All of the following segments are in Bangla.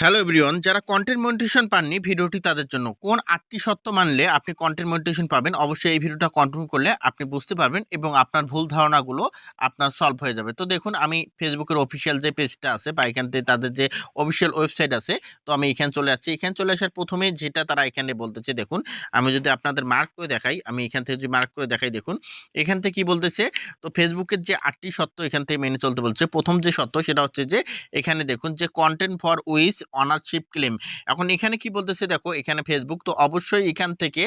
হ্যালো এভরিওয়ান যারা কন্টেন্ট মনিটেশন পাননি, ভিডিওটি তাদের জন্য। কোন আটটি সত্য মানলে আপনি কন্টেন্ট মনিটেশন পাবেন, অবশ্যই এই ভিডিওটা কন্টিনিউ করলে আপনি বুঝতে পারবেন এবং আপনার ভুল ধারণাগুলো আপনার সলভ হয়ে যাবে। তো দেখুন, আমি ফেসবুকের অফিসিয়াল যে পেজটা আছে বা এখান থেকে তাদের যে অফিসিয়াল ওয়েবসাইট আছে, তো আমি এখানে চলে আসছি। এখানে চলে আসার প্রথমে যেটা তারা এখানে বলতেছে, দেখুন, আমি যদি আপনাদের মার্ক করে দেখাই, আমি এখান থেকে যদি মার্ক করে দেখাই, দেখুন, এখান থেকে কি বলতেছে, তো ফেসবুকের যে আটটি সত্য এখান থেকে মেনে চলতে বলছে। প্রথম যে সত্য সেটা হচ্ছে যে, এখানে দেখুন যে content for with ownership claim এখন এখানে কি বলতেছে দেখো, এখানে ফেসবুক তো অবশ্যই এখান থেকে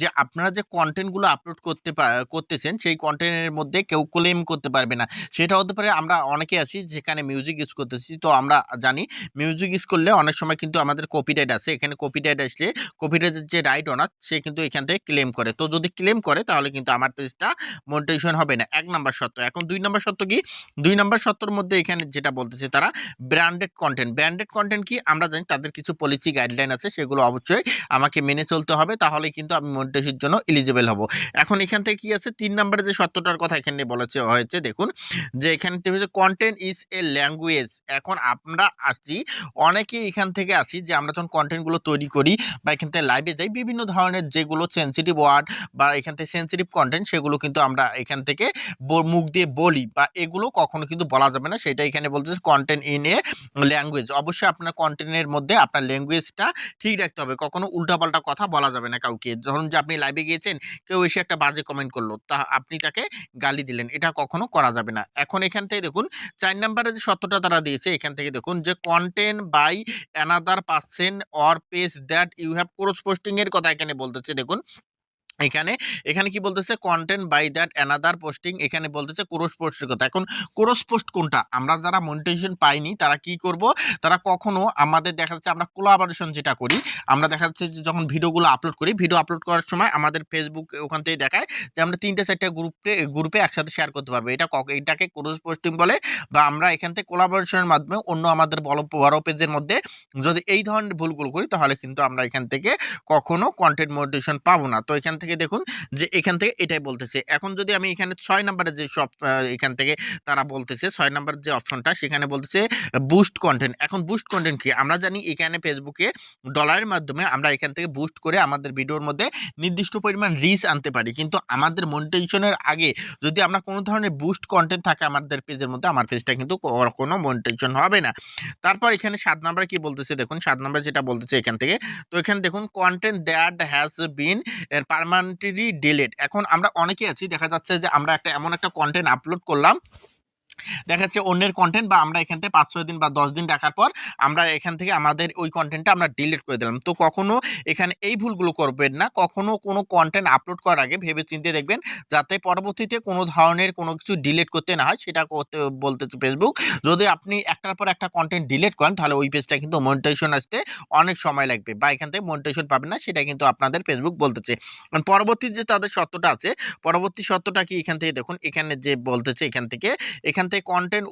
যে আপনারা যে কন্টেন্টগুলো আপলোড করতে করতেছেন, সেই কন্টেন্টের মধ্যে কেউ ক্লেম করতে পারবে না। সেটা হতে পারে আমরা অনেকে আছি যেখানে মিউজিক ইউজ করতেছি, তো আমরা জানি মিউজিক ইউজ করলে অনেক সময় কিন্তু আমাদের কপিরাইট আছে এখানে কপিরাইট আসলে কপিরাইটের যে রাইট ওনার সে কিন্তু এখান থেকে ক্লেম করে। তো যদি ক্লেম করে, তাহলে কিন্তু আমার পেজটা মনিটাইজেশন হবে না। এক নাম্বার সত্য এখন দুই নাম্বার সত্য কি? দুই নাম্বার সত্যর মধ্যে এখানে যেটা বলতেছে তারা ব্র্যান্ডেড কন্টেন্ট ব্র্যান্ডেড কন্টেন্ট কি আমরা জানি তাদের কিছু পলিসি গাইডলাইন আছে, সেগুলো অবশ্যই আমাকে মেনে চলতে হবে, তাহলে কিন্তু আমি মনিটাইজের জন্য এলিজিবল হব। এখন এখান থেকে কি আছে? তিন নম্বরে যে সত্যটার কথা এখানে বলেছে হয়েছে, দেখুন, যে এখানে কন্টেন্ট ইজ এ ল্যাঙ্গুয়েজ এখন আমরা আছি, অনেকে এখান থেকে আসি যে আমরা যখন কন্টেন্টগুলো তৈরি করি বা এখান থেকে লাইভে যাই, বিভিন্ন ধরনের যেগুলো সেন্সিটিভ ওয়ার্ড বা এখান থেকে সেন্সিটিভ কন্টেন্ট সেগুলো কিন্তু আমরা এখান থেকে মুখ দিয়ে বলি বা এগুলো কখনো কিন্তু বলা যাবে না। সেটা এখানে বলতেছে কন্টেন্ট ইন এ ল্যাঙ্গুয়েজ অবশ্যই আপনার কন্টেন্টের মধ্যে আপনার ল্যাঙ্গুয়েজটা ঠিক রাখতে হবে। কখনো উল্টাপাল্টা কথা বলা যাবে না কাউকে। ধরুন যে আপনি লাইভে গিয়েছেন, কেউ এসে একটা বাজে কমেন্ট করল, তা আপনি তাকে গালি দিলেন। এটা কখনো করা যাবে না। এখন এখান থেকে দেখুন, চার নাম্বারে যে সত্যটা তারা দিয়েছে, এখান থেকে দেখুন যে content by another person or page that you have cross posting এর কথা এখানে বলতেছে। দেখুন এখানে এখানে কি বলতেছে? Content by that another posting এখানে বলতেছে ক্রোস পোস্টের কথা। এখন ক্রোস পোস্ট কোনটা? আমরা যারা মনিটাইজেশন পাইনি, তারা কি করব? তারা কখনো আমাদের দেখা যাচ্ছে আমরা কোলাবারেশন যেটা করি, আমরা দেখা যাচ্ছে যে যখন ভিডিওগুলো আপলোড করি, ভিডিও আপলোড করার সময় আমাদের ফেসবুক ওখান থেকে দেখায় যে আমরা তিনটে, চারটে গ্রুপে গ্রুপে একসাথে শেয়ার করতে পারব। এটা এটাকে ক্রোস পোস্টিং বলে বা আমরা এখান থেকে কোলাবোরেশনের মাধ্যমে অন্য আমাদের বড় বড় পেজের মধ্যে যদি এই ধরনের ভুলগুলো করি, তাহলে কিন্তু আমরা এখান থেকে কখনো কন্টেন্ট মোটিভেশন পাবো না। তো এখান থেকে দেখুন যে এখান থেকে এটাই বলতেছে। এখন যদি আমি এখানে ছয় নম্বরের যে সব এখান থেকে তারা বলতেছে, ছয় নম্বর যে অপশনটা, সেখানে বলতেছে বুস্ট কন্টেন্ট এখন বুস্ট কন্টেন্ট কি? আমরা জানি এখানে ফেসবুকে ডলারের মাধ্যমে আমরা এখান থেকে বুস্ট করে আমাদের ভিডিওর মধ্যে নির্দিষ্ট পরিমাণ রিচ আনতে পারি। কিন্তু আমাদের মনিটাইজেশনের আগে যদি আমরা কোনো ধরনের বুস্ট কন্টেন্ট থাকে আমাদের পেজের মধ্যে, আমার পেজটা কিন্তু কোনো মনিটাইজেশন হবে না। তারপর এখানে সাত নম্বর কি বলতেছে? দেখুন, সাত নম্বর যেটা বলতেছে এখান থেকে, তো এখানে দেখুন content that has been permanently delete এখন আমরা অনেকে আছি, দেখা যাচ্ছে যে আমরা একটা এমন একটা কন্টেন্ট আপলোড করলাম দেখা যাচ্ছে অন্যের কন্টেন্ট বা আমরা এখান থেকে পাঁচ ছয় দিন বা দশ দিন রাখার পর আমরা এখান থেকে আমাদের ওই কন্টেন্টটা আমরা ডিলিট করে দিলাম। তো কখনো এখানে এই ভুলগুলো করবেন না। কখনো কোনো কন্টেন্ট আপলোড করার আগে ভেবে চিন্তে দেখবেন যাতে পরবর্তীতে কোনো ধরনের কোনো কিছু ডিলিট করতে না হয়, সেটা করতে বলতেছে ফেসবুক যদি আপনি একটার পর একটা কন্টেন্ট ডিলিট করেন, তাহলে ওই পেজটা কিন্তু মনিটাইজেশন আসতে অনেক সময় লাগবে বা এখান থেকে মনিটাইজেশন পাবেন না, সেটা কিন্তু আপনাদের ফেসবুক বলতেছে। কারণ পরবর্তী যে তাদের সত্যটা আছে, পরবর্তী সত্যটা কি? এখান থেকে দেখুন, এখানে যে বলতেছে, এখান থেকে, এখান থেকে কন্টেন্ট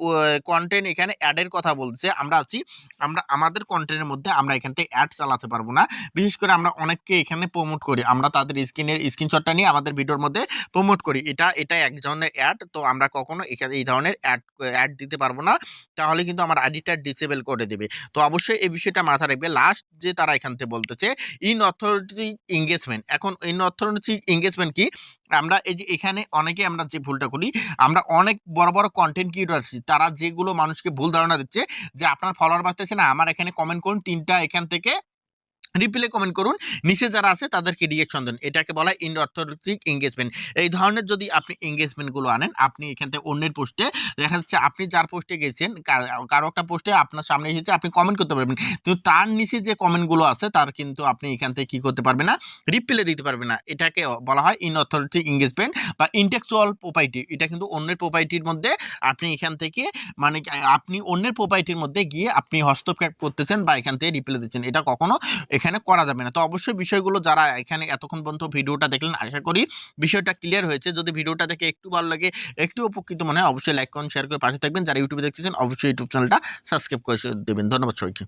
কন্টেন্ট এখানে অ্যাডের কথা বলছে। আমরা আছি, আমরা, আমাদের কন্টেন্টের মধ্যে আমরা এখান থেকে অ্যাড চালাতে পারব না। বিশেষ করে আমরা অনেককে এখানে প্রমোট করি। আমরা তাদের স্ক্রিনের স্ক্রিনশটটা নিয়ে আমাদের ভিডিওর মধ্যে প্রমোট করি। এটা এটা এক ধরনের অ্যাড তো আমরা কখনো এখানে এই ধরনের অ্যাড অ্যাড দিতে পারব না। তাহলে কিন্তু আমার আইডিটা ডিসেবল করে দেবে। তো অবশ্যই এই বিষয়টা মাথায় রাখবে। লাস্ট যে তারা এখান থেকে বলতেছে ইন অথরিটি এঙ্গেজমেন্ট এখন ইন অথরিটি এঙ্গেজমেন্ট কি? আমরা এই যে এখানে অনেকে আমরা যে ভুলটা করি, আমরা অনেক বড় বড় কন্টেন্ট আছি। তারা যেগুলো মানুষকে ভুল ধারণা দিচ্ছে যে আপনার ফলোয়ার বাড়তেছে না, আমার এখানে কমেন্ট করুন, তিনটা এখান থেকে রিপ্লে কমেন্ট করুন। নিচে যারা আছে, তাদেরকে রিয়েকশন দেন। এটাকে বলা হয় ইন অর্থনৈতিক এঙ্গেজমেন্ট এই ধরনের যদি আপনি এঙ্গেজমেন্টগুলো আনেন, আপনি এখান থেকে অন্যের পোস্টে দেখা যাচ্ছে আপনি যার পোস্টে গেছেন কারও একটা পোস্টে আপনার সামনে এসেছে, আপনি কমেন্ট করতে পারবেন। কিন্তু তার নিচে যে কমেন্টগুলো আছে, তার কিন্তু আপনি এখান থেকে কী করতে পারবেন না রিপ্লে দিতে পারবেন না। এটাকে বলা হয় ইন অথরিটি এঙ্গেজমেন্ট বা ইন্টেকচুয়াল প্রোপাইটি এটা কিন্তু অন্যের প্রোপাইটির মধ্যে আপনি এখান থেকে মানে আপনি অন্যের প্রোপাইটির মধ্যে গিয়ে আপনি হস্তক্ষেপ করতেছেন বা এখান থেকে রিপ্লে দিচ্ছেন। এটা কখনো এখানে করা যাবে না। তো অবশ্যই বিষয়গুলো যারা এখানে এতক্ষণ পর্যন্ত ভিডিওটা দেখলেন, আশা করি বিষয়টা ক্লিয়ার হয়েছে। যদি ভিডিওটা দেখে একটু ভালো লাগে, একটু উপকৃত মনে হয়, অবশ্যই লাইক করুন শেয়ার করে পাশে থাকবেন। যারা ইউটিউবে দেখতেছেন, অবশ্যই ইউটিউব চ্যানেলটা সাবস্ক্রাইব করে দেবেন। ধন্যবাদ সবাইকে।